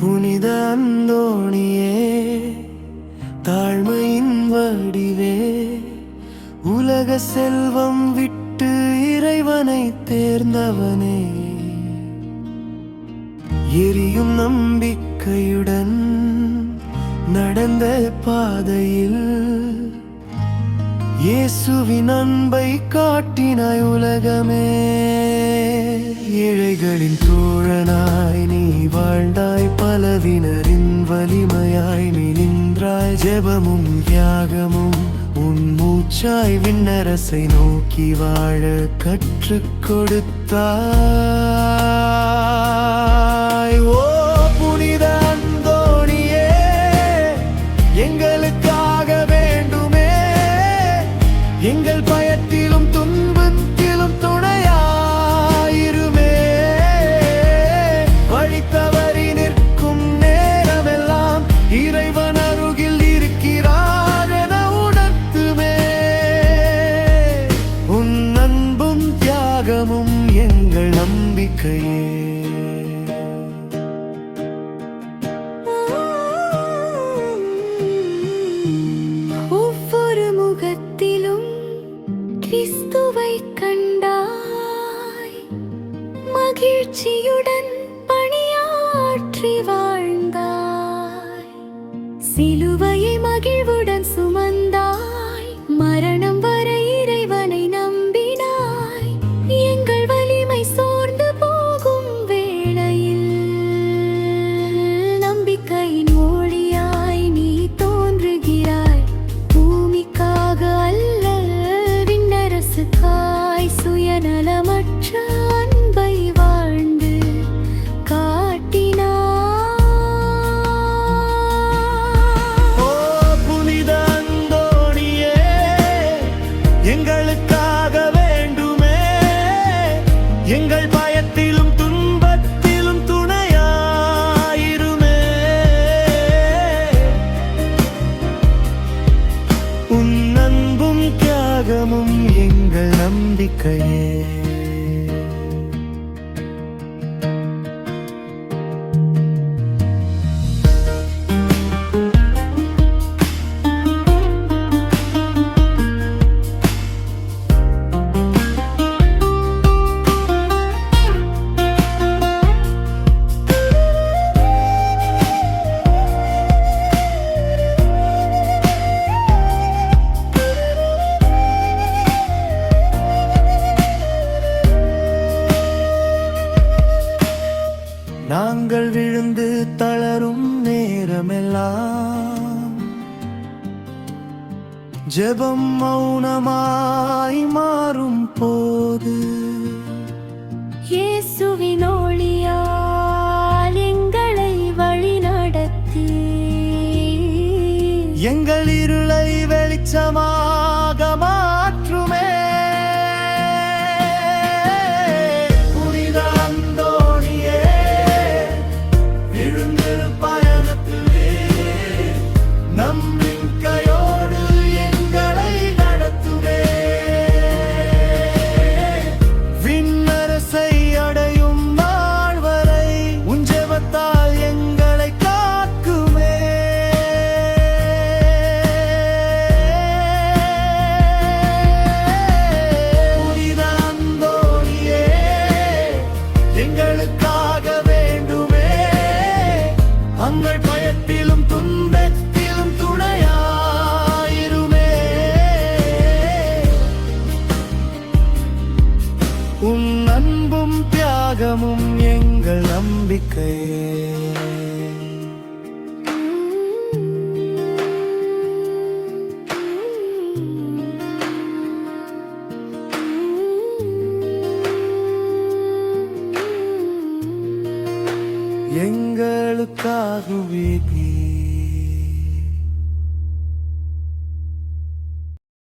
புனித அந்தோணியே தாழ்மையின் உலக செல்வம் விட்டு இறைவனை தேர்ந்தவனே. எரியும் நம்பிக்கையுடன் நடந்த பாதையில் இயேசுவின் அன்பை காட்டினாய் உலகமே. ஏழைகளின் தோழனாய் நீ வாழ்ந்தாய் பலவினரின் வலிமையாய் நீ நின்றாய் ஜெபமும் தியாகமும் மூச்சாய் விண்ணரசை நோக்கி வாழ கற்றுக் கொடுத்தாய். ஓ புனித அந்தோணியே எங்களுக்கு மகிழ்ச்சியுடன் பணியாற்றி வாழ்ந்தாய். சிலுவையை மகிழ்வுடன் சுமந்தாய். மரணம் வரை இறைவனை நம்பினாய். எங்கள் வலிமை சோர்ந்து போகும் வேளையில் நம்பிக்கையின் ஒளியாய் நீ தோன்றுகிறாய். பூமிக்காக அல்ல விண்ணரசுக்காய் சுயநலமற்ற அன்பை நம்பிக்கையே தளரும் நேரமெல்லாம். ஜெபம் மௌனமாய் மாறும் போது இயேசுவின் Bye. உன் அன்பும் தியாகமும் எங்கள் நம்பிக்கையே எங்களுக்காகவே நீ